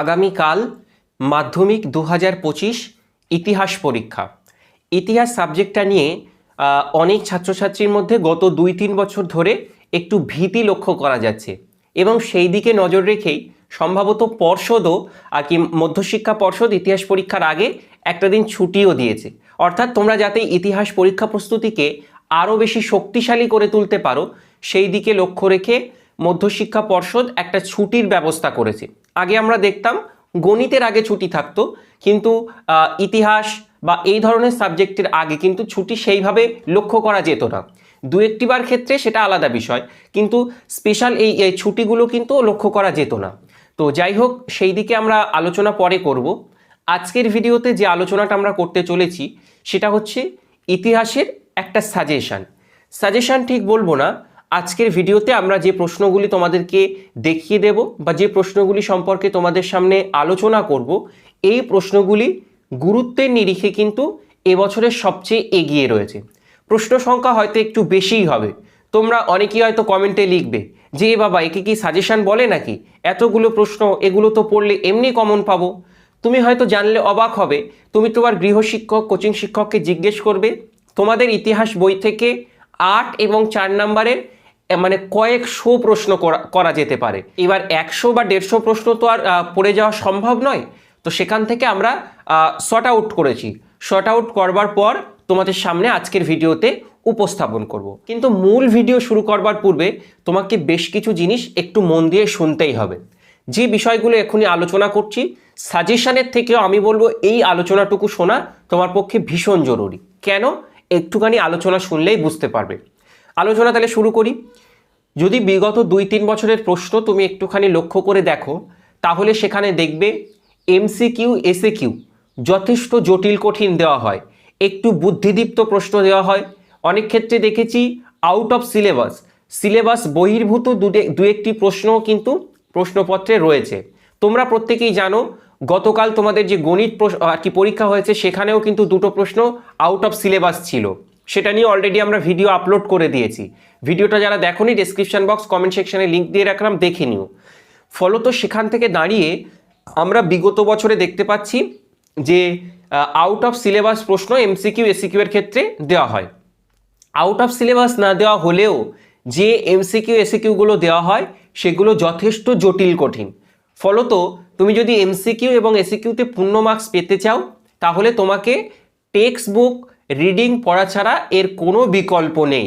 আগামীকাল মাধ্যমিক দু পঁচিশ ইতিহাস পরীক্ষা। ইতিহাস সাবজেক্টটা নিয়ে অনেক ছাত্রছাত্রীর মধ্যে গত দুই তিন বছর ধরে একটু ভীতি লক্ষ্য করা যাচ্ছে এবং সেই দিকে নজর রেখেই সম্ভবত পর্ষদও আর কি মধ্যশিক্ষা পর্ষদ ইতিহাস পরীক্ষার আগে একটা দিন ছুটিও দিয়েছে। অর্থাৎ তোমরা যাতে ইতিহাস পরীক্ষা প্রস্তুতিকে আরও বেশি শক্তিশালী করে তুলতে পারো, সেই দিকে লক্ষ্য রেখে মধ্যশিক্ষা পর্ষদ একটা ছুটির ব্যবস্থা করেছে। আগে আমরা দেখতাম গণিতের আগে ছুটি থাকতো, কিন্তু ইতিহাস বা এই ধরনের সাবজেক্টের আগে কিন্তু ছুটি সেইভাবে লক্ষ্য করা যেত না। দু একটিবার ক্ষেত্রে সেটা আলাদা বিষয়, কিন্তু স্পেশাল এই ছুটিগুলো কিন্তু লক্ষ্য করা যেত না। তো যাই হোক, সেই দিকে আমরা আলোচনা পরে করব। আজকের ভিডিওতে যে আলোচনাটা আমরা করতে চলেছি, সেটা হচ্ছে ইতিহাসের একটা সাজেশন সাজেশন ঠিক বলব না আজকের ভিডিওতে আমরা যে প্রশ্নগুলি তোমাদেরকে দেখিয়ে দেব বা যে প্রশ্নগুলি সম্পর্কে তোমাদের সামনে আলোচনা করব, এই প্রশ্নগুলি গুরুত্বের নিরিখে কিন্তু এবছরের সবচেয়ে এগিয়ে রয়েছে। প্রশ্ন সংখ্যা হয়তো একটু বেশিই হবে। তোমরা অনেকেই হয়তো কমেন্টে লিখবে যে বাবা, একে কি সাজেশন বলে নাকি? এতগুলো প্রশ্ন, এগুলো তো পড়লে এমনি কমন পাবো। তুমি হয়তো জানলে অবাক হবে। তুমি তোমার গৃহশিক্ষক, কোচিং শিক্ষককে জিজ্ঞেস করবে, তোমাদের ইতিহাস বই থেকে আট এবং চার নাম্বারের মানে কয়েকশো প্রশ্ন করা- যেতে পারে। এবার একশো বা দেড়শো প্রশ্ন তো আর পড়ে যাওয়া সম্ভব নয়। তো সেখান থেকে আমরা শর্ট আউট করেছি। শর্ট আউট করবার পর তোমাদের সামনে আজকের ভিডিওতে উপস্থাপন করব। কিন্তু মূল ভিডিও শুরু করবার পূর্বে তোমাকে বেশ কিছু জিনিস একটু মন দিয়ে শুনতেই হবে। যে বিষয়গুলো এখনই আলোচনা করছি, সাজেশনের থেকেও আমি বলব এই আলোচনাটুকু শোনা তোমার পক্ষে ভীষণ জরুরি। কেন? একটুখানি আলোচনা শুনলেই বুঝতে পারবে। আলোচনা তাহলে শুরু করি। যদি বিগত দুই তিন বছরের প্রশ্ন তুমি একটুখানি লক্ষ্য করে দেখো, তাহলে সেখানে দেখবে এমসিকিউ এসএ কিউ যথেষ্ট জটিল, কঠিন দেওয়া হয়। একটু বুদ্ধিদীপ্ত প্রশ্ন দেওয়া হয়। অনেক ক্ষেত্রে দেখেছি আউট অফ সিলেবাস সিলেবাস বহির্ভূত দু একটি প্রশ্নও কিন্তু প্রশ্নপত্রে রয়েছে। তোমরা প্রত্যেকেই জানো, গতকাল তোমাদের যে গণিত আর কি পরীক্ষা হয়েছে, সেখানেও কিন্তু দুটো প্রশ্ন আউট অফ সিলেবাস ছিল। সেটা নিয়ে অলরেডি আমরা ভিডিও আপলোড করে দিয়েছি। ভিডিওটা যারা দেখোনি ডেসক্রিপশন বক্স কমেন্ট সেকশানে লিঙ্ক দিয়ে রাখলাম, দেখে নিও। ফলত সেখান থেকে দাঁড়িয়ে আমরা বিগত বছরে দেখতে পাচ্ছি যে আউট অফ সিলেবাস প্রশ্ন এমসিকিউ এসিকিউ এর ক্ষেত্রে দেওয়া হয়। আউট অফ সিলেবাস না দেওয়া হলেও যে এমসিকিউ এসিকিউগুলো দেওয়া হয়, সেগুলো যথেষ্ট জটিল, কঠিন। ফলত তুমি যদি এমসিকিউ এবং এসিকিউতে পূর্ণ মার্কস পেতে চাও, তাহলে তোমাকে টেক্সট বুক রিডিং পড়া ছাড়া এর কোনো বিকল্প নেই।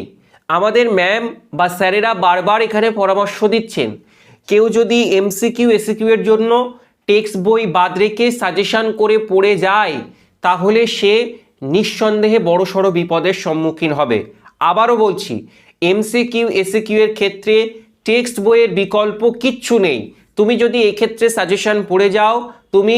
আমাদের ম্যাম বা স্যারেরা বারবার এখানে পরামর্শ দিচ্ছেন। কেউ যদি এমসিকিউ এসিকিউ এর জন্য টেক্সট বই বাদ রেখে সাজেশন করে পড়ে যায়, তাহলে সে নিঃসন্দেহে বড়সড় বিপদের সম্মুখীন হবে। আবারও বলছি এমসিকিউ এসিকিউ এর ক্ষেত্রে টেক্সট বইয়ের বিকল্প কিচ্ছু নেই। তুমি যদি এক্ষেত্রে ক্ষেত্রে সাজেশন পড়ে যাও, তুমি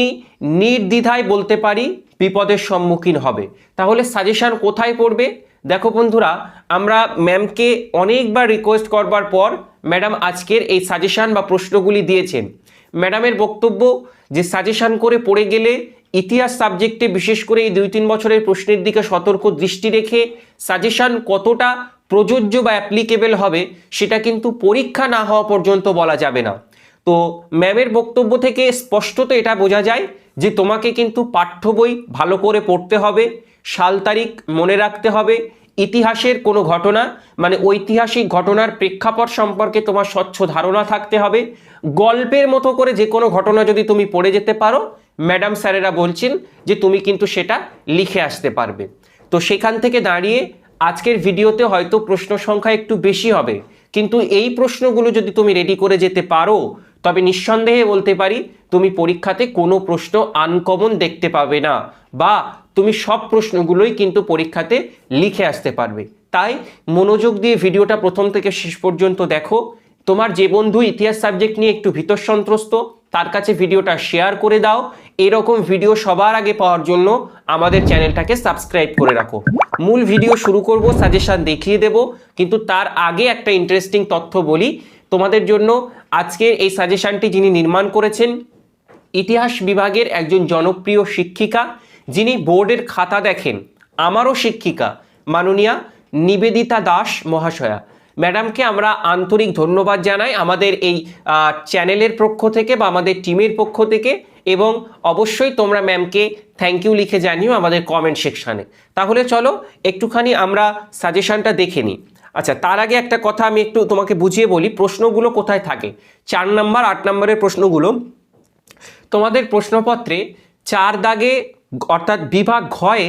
নির্দ্বিধায় বলতে পারি বিপদের সম্মুখীন হবে। তাহলে সাজেশন কোথায় পড়বে? দেখো বন্ধুরা, আমরা ম্যামকে অনেকবার রিকোয়েস্ট করবার পর ম্যাডাম আজকের এই সাজেশান বা প্রশ্নগুলি দিয়েছেন। ম্যাডামের বক্তব্য, যে সাজেশান করে পড়ে গেলে ইতিহাস সাবজেক্টে বিশেষ করে এই দুই তিন বছরের প্রশ্নের দিকে সতর্ক দৃষ্টি রেখে সাজেশান কতটা প্রযোজ্য বা অ্যাপ্লিকেবল হবে, সেটা কিন্তু পরীক্ষা না হওয়া পর্যন্ত বলা যাবে না। তো ম্যামের বক্তব্য থেকে স্পষ্টত এটা বোঝা যায় যে তোমাকে কিন্তু পাঠ্য বই ভালো করে পড়তে হবে, সাল তারিখ মনে রাখতে হবে, ইতিহাসের কোনো ঘটনা মানে ঐতিহাসিক ঘটনার প্রেক্ষাপট সম্পর্কে তোমার স্বচ্ছ ধারণা থাকতে হবে, গল্পের মতো করে যে কোনো ঘটনা যদি তুমি পড়ে যেতে পারো, ম্যাডাম স্যারেরা বলছেন যে তুমি কিন্তু সেটা লিখে আসতে পারবে। তো সেখান থেকে দাঁড়িয়ে আজকের ভিডিওতে হয়তো প্রশ্ন সংখ্যা একটু বেশি হবে, কিন্তু এই প্রশ্নগুলো যদি তুমি রেডি করে যেতে পারো তবে নিঃসন্দেহে বলতে পারি, তুমি পরীক্ষাতে কোনো প্রশ্ন আনকমন দেখতে পাবে না, বা তুমি সব প্রশ্নগুলোই কিন্তু পরীক্ষাতে লিখে আসতে পারবে। তাই মনোযোগ দিয়ে ভিডিওটা প্রথম থেকে শেষ পর্যন্ত দেখো। তোমার যে বন্ধু ইতিহাস সাবজেক্ট নিয়ে একটু ভীতর সন্ত্রস্ত তার কাছে ভিডিওটা শেয়ার করে দাও। এরকম ভিডিও সবার আগে পাওয়ার জন্য আমাদের চ্যানেলটাকে সাবস্ক্রাইব করে রাখো। মূল ভিডিও শুরু করব সাজেশন দেখিয়ে দেব, কিন্তু তার আগে একটা ইন্টারেস্টিং তথ্য বলি। তোমাদের জন্য আজকের এই সাজেশনটি যিনি নির্মাণ করেছেন, ইতিহাস বিভাগের একজন জনপ্রিয় শিক্ষিকা, যিনি বোর্ডের খাতা দেখেন, আমারও শিক্ষিকা, মাননীয়া নিবেদিতা দাস মহাশয়া। ম্যাডামকে আমরা আন্তরিক ধন্যবাদ জানাই আমাদের এই চ্যানেলের পক্ষ থেকে বা আমাদের টিমের পক্ষ থেকে এবং অবশ্যই তোমরা ম্যামকে থ্যাংক ইউ লিখে জানিও আমাদের কমেন্ট সেকশানে তাহলে চলো, একটুখানি আমরা সাজেশনটা দেখে নিই। আচ্ছা তার আগে একটা কথা আমি একটু তোমাকে বুঝিয়ে বলি, প্রশ্নগুলো কোথায় থাকে? চার নাম্বার, আট নম্বরের প্রশ্নগুলো। তোমাদের প্রশ্নপত্রে চার দাগে, অর্থাৎ বিভাগ ঘয়ে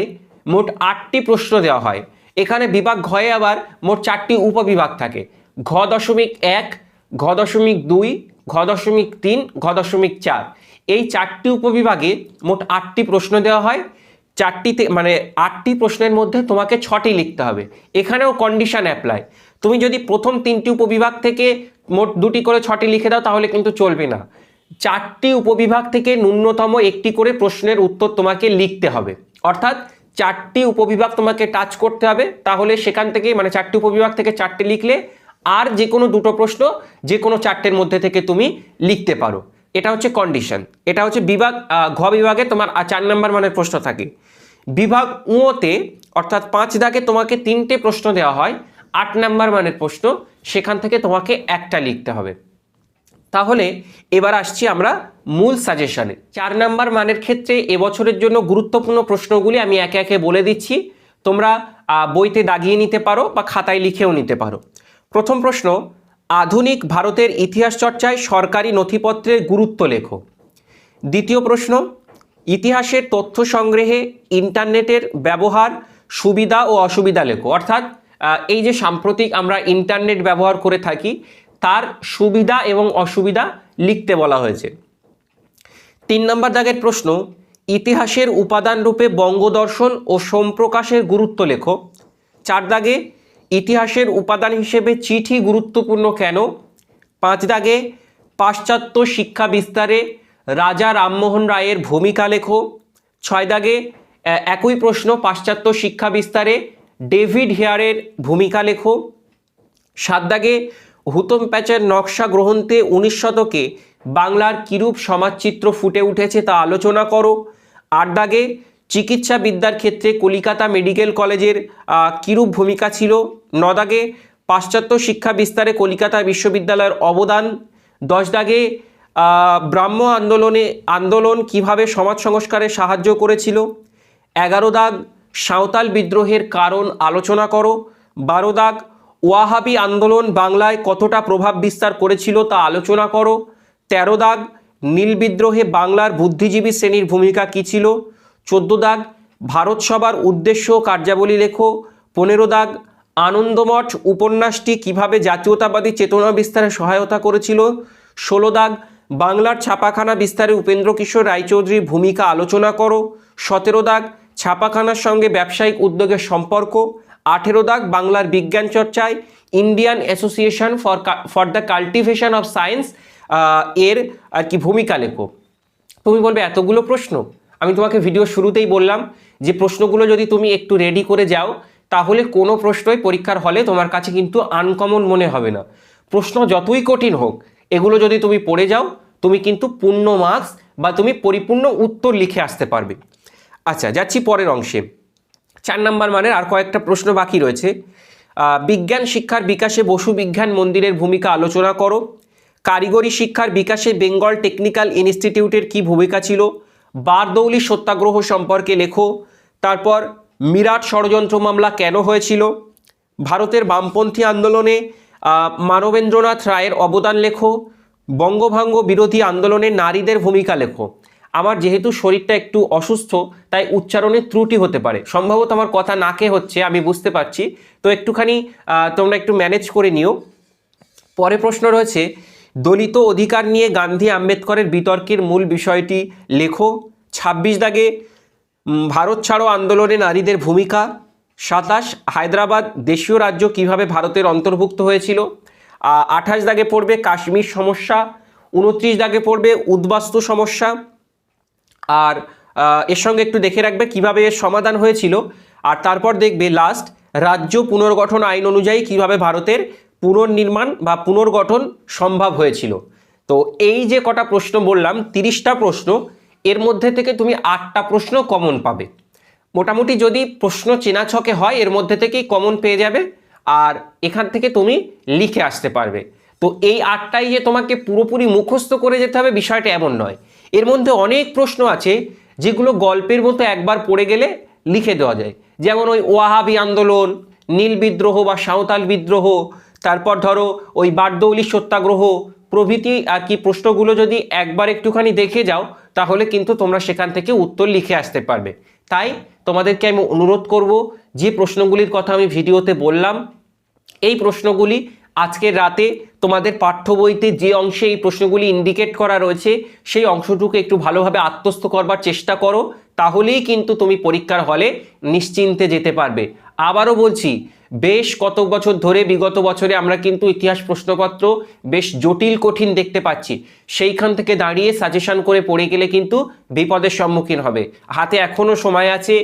মোট আটটি প্রশ্ন দেওয়া হয়। এখানে বিভাগ ঘয়ে আবার মোট চারটি উপবিভাগ থাকে। ঘ দশমিক এক, ঘ দশমিক দুই, ঘ দশমিক তিন, ঘ দশমিক চার। এই চারটি উপবিভাগে মোট আটটি প্রশ্ন দেওয়া হয়। চারটিতে মানে আটটি প্রশ্নের মধ্যে তোমাকে ছটি লিখতে হবে। এখানেও কন্ডিশন অ্যাপ্লাই তুমি যদি প্রথম তিনটি উপবিভাগ থেকে মোট দুটি করে ছটি লিখে দাও, তাহলে কিন্তু চলবে না। চারটি উপবিভাগ থেকে ন্যূনতম একটি করে প্রশ্নের উত্তর তোমাকে লিখতে হবে। অর্থাৎ চারটি উপবিভাগ তোমাকে টাচ করতে হবে, তাহলে সেখান থেকে মানে চারটি উপবিভাগ থেকে চারটে লিখলে আর যে কোনো দুটো প্রশ্ন যে কোনো চারটের মধ্যে থেকে তুমি লিখতে পারো। এটা হচ্ছে কন্ডিশন এটা হচ্ছে বিভাগ ঘ বিভাগে তোমার চার নম্বর মানের প্রশ্ন থাকে। বিভাগ উঁতে অর্থাৎ পাঁচ দাগে তোমাকে তিনটে প্রশ্ন দেওয়া হয়, আট নাম্বার মানের প্রশ্ন, সেখান থেকে তোমাকে একটা লিখতে হবে। তাহলে এবার আসছি আমরা মূল সাজেশনে চার নাম্বার মানের ক্ষেত্রে এবছরের জন্য গুরুত্বপূর্ণ প্রশ্নগুলি আমি একে একে বলে দিচ্ছি। তোমরা বইতে দাগিয়ে নিতে পারো বা খাতায় লিখেও নিতে পারো। প্রথম প্রশ্ন আধুনিক ভারতের ইতিহাস চর্চায় সরকারি নথিপত্রের গুরুত্ব লেখো। দ্বিতীয় প্রশ্ন, ইতিহাসের তথ্য সংগ্রহে ইন্টারনেটের ব্যবহার সুবিধা ও অসুবিধা লেখো। অর্থাৎ এই যে সাম্প্রতিক আমরা ইন্টারনেট ব্যবহার করে থাকি, তার সুবিধা এবং অসুবিধা লিখতে বলা হয়েছে। তিন নম্বর দাগের প্রশ্ন, ইতিহাসের উপাদান রূপে বঙ্গদর্শন ও সোমপ্রকাশের গুরুত্ব লেখো। চার দাগে ইতিহাসের উপাদান হিসেবে চিঠি গুরুত্বপূর্ণ কেন? পাঁচ দাগে পাশ্চাত্য শিক্ষা বিস্তারে রাজা রামমোহন রায়ের ভূমিকা লেখো। ছয় দাগে একই প্রশ্ন পাশ্চাত্য শিক্ষা বিস্তারে ডেভিড হেয়ারের ভূমিকা লেখো। সাত দাগে হুতম প্যাচের নকশা গ্রহণতে উনিশ শতকে বাংলার কিরূপ সমাজচিত্র ফুটে উঠেছে তা আলোচনা করো। আট দাগে চিকিৎসা বিদ্যার ক্ষেত্রে কলিকাতা মেডিকেল কলেজের কিরূপ ভূমিকা ছিল? ন দাগে পাশ্চাত্য শিক্ষা বিস্তারে কলিকাতা বিশ্ববিদ্যালয়ের অবদান। দশ দাগে ব্রাহ্ম আন্দোলনে, আন্দোলন কীভাবে সমাজ সংস্কারে সাহায্য করেছিল? এগারো দাগ সাঁওতাল বিদ্রোহের কারণ আলোচনা করো। বারো দাগ ওয়াহাবি আন্দোলন বাংলায় কতটা প্রভাব বিস্তার করেছিল তা আলোচনা করো। তেরো দাগ নীল বিদ্রোহে বাংলার বুদ্ধিজীবী শ্রেণির ভূমিকা কী ছিল? চোদ্দ দাগ, ভারত সভার উদ্দেশ্য কার্যাবলী লেখো, পনেরো দাগ, আনন্দমঠ উপন্যাসটি কীভাবে জাতীয়তাবাদী চেতনা বিস্তারে সহায়তা করেছিল, ষোলো দাগ, বাংলার ছাপাখানা বিস্তারে উপেন্দ্র কিশোর রায়চৌধুরীর ভূমিকা আলোচনা করো, সতেরো দাগ, ছাপাখানার সঙ্গে ব্যবসায়িক উদ্যোগের সম্পর্ক, আঠেরো দাগ, বাংলার বিজ্ঞান চর্চায়, Indian Association for for the Cultivation of Science এর আর কি ভূমিকা লেখো। তুমি বলবে এতগুলো প্রশ্ন? আমি তোমাকে ভিডিও শুরুতেই বললাম যে প্রশ্নগুলো যদি তুমি একটু রেডি করে যাও, তাহলে কোনো প্রশ্নই পরীক্ষার হলে তোমার কাছে কিন্তু আনকমন মনে হবে না। প্রশ্ন যতই কঠিন হোক, এগুলো যদি তুমি পড়ে যাও, তুমি কিন্তু পূর্ণ মার্কস বা তুমি পরিপূর্ণ উত্তর লিখে আসতে পারবে। আচ্ছা যাচ্ছি পরের অংশে। চার নাম্বার মানের আর কয়েকটা প্রশ্ন বাকি রয়েছে। বিজ্ঞান শিক্ষার বিকাশে বসু বিজ্ঞান মন্দিরের ভূমিকা আলোচনা করো। কারিগরি শিক্ষার বিকাশে বেঙ্গল টেকনিক্যাল ইনস্টিটিউটের কি ভূমিকা ছিল? বারদৌলি সত্যাগ্রহ সম্পর্কে লেখো। তারপর মিরাট ষড়যন্ত্র মামলা কেন হয়েছিল? ভারতের বামপন্থী আন্দোলনে মানবেন্দ্রনাথ রায়ের অবদান লেখো। বঙ্গভঙ্গ বিরোধী আন্দোলনে নারীদের ভূমিকা লেখো। আমার যেহেতু শরীরটা একটু অসুস্থ, তাই উচ্চারণে ত্রুটি হতে পারে। সম্ভবত আমার কথা নাকে হচ্ছে, আমি বুঝতে পারছি। তো একটুখানি তোমরা একটু ম্যানেজ করে নিও। পরে প্রশ্ন রয়েছে দলিত অধিকার নিয়ে গান্ধী আম্বেদকরের বিতর্কের মূল বিষয়টি লেখো। ছাব্বিশ দাগে ভারত ছাড়ো আন্দোলনে নারীদের ভূমিকা। সাতাশ, হায়দ্রাবাদ দেশীয় রাজ্য কীভাবে ভারতের অন্তর্ভুক্ত হয়েছিল। আঠাশ দাগে পড়বে কাশ্মীর সমস্যা। উনত্রিশ দাগে পড়বে উদ্বাস্তু সমস্যা। আর এর সঙ্গে একটু দেখে রাখবে কীভাবে এর সমাধান হয়েছিল। আর তারপর দেখবে লাস্ট, রাজ্য পুনর্গঠন আইন অনুযায়ী কীভাবে ভারতের পুনর্নির্মাণ বা পুনর্গঠন সম্ভব হয়েছিল। তো এই যে কটা প্রশ্ন বললাম, তিরিশটা প্রশ্ন, এর মধ্যে থেকে তুমি আটটা প্রশ্ন কমন পাবে। মোটামুটি যদি প্রশ্ন চেনা ছকে হয়, এর মধ্যে থেকেই কমন পেয়ে যাবে আর এখান থেকে তুমি লিখে আসতে পারবে। তো এই আটটাই যে তোমাকে পুরোপুরি মুখস্থ করে যেতে হবে বিষয়টা এমন নয়। এর মধ্যে অনেক প্রশ্ন আছে যেগুলো গল্পের মতো একবার পড়ে গেলে লিখে দেওয়া যায়। যেমন ওই ওয়াহাবি আন্দোলন, নীল বিদ্রোহ বা সাঁওতাল বিদ্রোহ তারপর ধরো ওই বারদৌলি সত্যাগ্রহ প্রভৃতি আর কি প্রশ্নগুলো যদি একবার একটুখানি দেখে যাও, তাহলে কিন্তু তোমরা সেখান থেকে উত্তর লিখে আসতে পারবে। তাই তোমাদেরকে আমি অনুরোধ করব, যে প্রশ্নগুলির কথা আমি ভিডিওতে বললাম, এই প্রশ্নগুলি আজকের রাতে তোমাদের পাঠ্য বইতে যে অংশে এই প্রশ্নগুলি ইন্ডিকেট করা রয়েছে, সেই অংশটুকু একটু ভালোভাবে আত্মস্থ করবার চেষ্টা করো, তাহলেই কিন্তু তুমি পরীক্ষার হলে নিশ্চিন্তে যেতে পারবে। আবারও বলছি বেশ কত বছর ধরে, বিগত বছরে আমরা কিন্তু ইতিহাস প্রশ্নপত্র বেশ জটিল, কঠিন দেখতে পাচ্ছি। সেইখান থেকে দাঁড়িয়ে সাজেশন করে পড়ে গেলে কিন্তু বিপদের সম্মুখীন হবে। হাতে এখনও সময় আছে,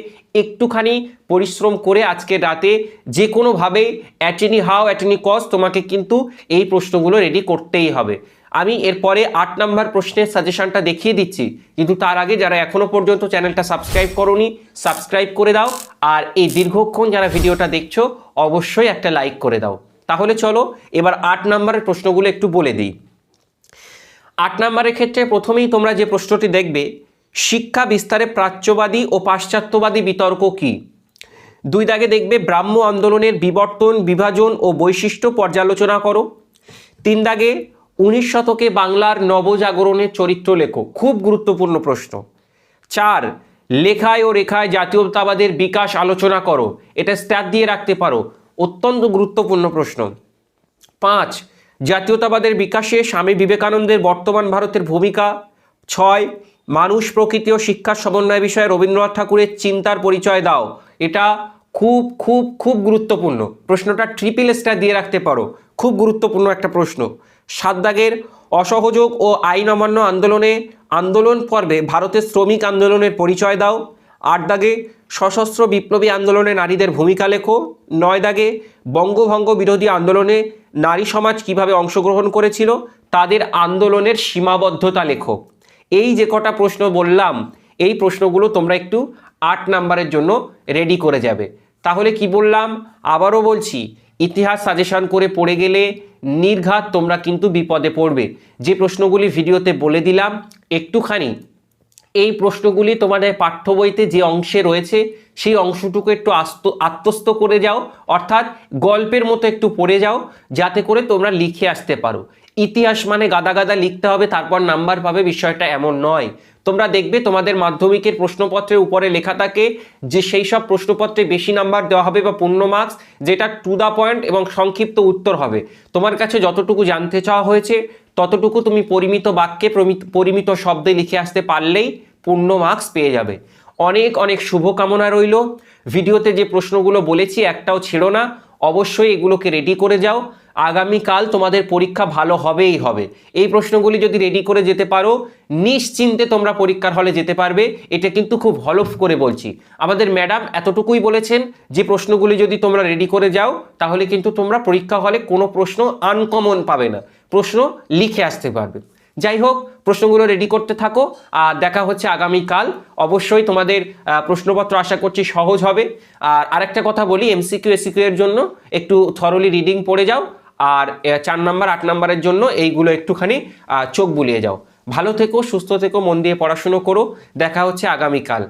একটুখানি পরিশ্রম করে আজকে রাতে যে কোনোভাবেই অ্যাটেনি হাও অ্যাটেনি কস তোমাকে কিন্তু এই প্রশ্নগুলো রেডি করতেই হবে। আমি এরপরে আট নাম্বার প্রশ্নের সাজেশনটা দেখিয়ে দিচ্ছি। কিন্তু তার আগে যারা এখনও পর্যন্ত চ্যানেলটা সাবস্ক্রাইব করনি সাবস্ক্রাইব করে দাও। আর এই দীর্ঘক্ষণ যারা ভিডিওটা দেখছ, অবশ্যই একটা লাইক করে দাও। তাহলে চলো, এবার আট নাম্বারের প্রশ্নগুলো একটু বলে দিই। আট নাম্বারের ক্ষেত্রে প্রথমেই তোমরা যে প্রশ্নটি দেখবে, শিক্ষা বিস্তারে প্রাচ্যবাদী ও পাশ্চাত্যবাদী বিতর্ক কি? দুই দাগে দেখবে ব্রাহ্ম আন্দোলনের বিবর্তন, বিভাজন ও বৈশিষ্ট্য পর্যালোচনা করো। তিন দাগে উনিশ শতকে বাংলার নবজাগরণের চরিত্র লেখো খুব গুরুত্বপূর্ণ প্রশ্ন। চার, লেখায় ও রেখায় জাতীয়তাবাদের বিকাশ আলোচনা করো। এটা স্ট্যাট দিয়ে রাখতে পারো। অত্যন্ত গুরুত্বপূর্ণ প্রশ্ন। পাঁচ, জাতীয়তাবাদের বিকাশে স্বামী বিবেকানন্দের বর্তমান ভারতের ভূমিকা। ছয়, মানুষ প্রকৃতি ও শিক্ষার সমন্বয় বিষয়ে রবীন্দ্রনাথ ঠাকুরের চিন্তার পরিচয় দাও। এটা খুব খুব খুব গুরুত্বপূর্ণ। প্রশ্নটা ট্রিপল স্টার দিয়ে রাখতে পারো। খুব গুরুত্বপূর্ণ একটা প্রশ্ন। সাত দাগের অসহযোগ ও আইন অমান্য আন্দোলনে আন্দোলন পর্বে ভারতের শ্রমিক আন্দোলনের পরিচয় দাও। আট দাগে সশস্ত্র বিপ্লবী আন্দোলনে নারীদের ভূমিকা লেখো। নয় দাগে বঙ্গভঙ্গ বিরোধী আন্দোলনে নারী সমাজ কীভাবে অংশগ্রহণ করেছিল, তাদের আন্দোলনের সীমাবদ্ধতা লেখো। এই যে কটা প্রশ্ন বললাম, এই প্রশ্নগুলো তোমরা একটু আট নাম্বারের জন্য রেডি করে যাবে। তাহলে কি বললাম? আবারও বলছি ইতিহাস সাজেশন করে পড়ে গেলে নির্ঘাত তোমরা কিন্তু বিপদে পড়বে। যে প্রশ্নগুলি ভিডিওতে বলে দিলাম, একটুখানি। এই প্রশ্নগুলি তোমাদের পাঠ্য বইতে যে অংশে রয়েছে, সেই অংশটুকু একটু আস্ত, আত্মস্থ করে যাও, অর্থাৎ গল্পের মতো একটু পড়ে যাও, যাতে করে তোমরা লিখে আসতে পারো। ইতিহাস মানে গাদা গাদা লিখতে হবে, তারপর নাম্বার পাবে, বিষয়টা এমন নয়। তোমরা দেখবে তোমাদের মাধ্যমিকের প্রশ্নপত্রের উপরে লেখা থাকে যে সেই সব প্রশ্নপত্রে বেশি নাম্বার দেওয়া হবে বা পূর্ণ মার্কস যেটা টু দা পয়েন্ট এবং সংক্ষিপ্ত উত্তর হবে। তোমার কাছে যতটুকু জানতে চাওয়া হয়েছে, ততটুকু তুমি পরিমিত বাক্যে, পরিমিত শব্দে লিখে আসতে পারলেই পূর্ণ মার্কস পেয়ে যাবে। অনেক অনেক শুভকামনা রইল। ভিডিওতে যে প্রশ্নগুলো বলেছি, একটাও ছেড়ো না। অবশ্যই এগুলোকে রেডি করে যাও। আগামীকাল তোমাদের পরীক্ষা ভালো হবেই হবে। এই প্রশ্নগুলি যদি রেডি করে যেতে পারো, নিশ্চিন্তে তোমরা পরীক্ষার হলে যেতে পারবে। এটা কিন্তু খুব হলফ করে বলছি। আমাদের ম্যাডাম এতটুকুই বলেছেন যে, প্রশ্নগুলি যদি তোমরা রেডি করে যাও, তাহলে কিন্তু তোমরা পরীক্ষা হলে কোনো প্রশ্ন আনকমন পাবে না। প্রশ্ন লিখে আসতে পারবে। যাই হোক, প্রশ্নগুলো রেডি করতে থাকো। আর দেখা হচ্ছে আগামীকাল। অবশ্যই তোমাদের প্রশ্নপত্র আশা করছি সহজ হবে। আর আরেকটা কথা বলি এমসিকিউ এসিকিউ এর জন্য। একটু থরলি রিডিং পড়ে যাও। আর চার নাম্বার, আট নাম্বারের জন্য এইগুলো একটুখানি চোখ বুলিয়ে যাও। ভালো থেকো, সুস্থ থেকো, মন দিয়ে পড়াশুনো করো। দেখা হচ্ছে আগামীকাল।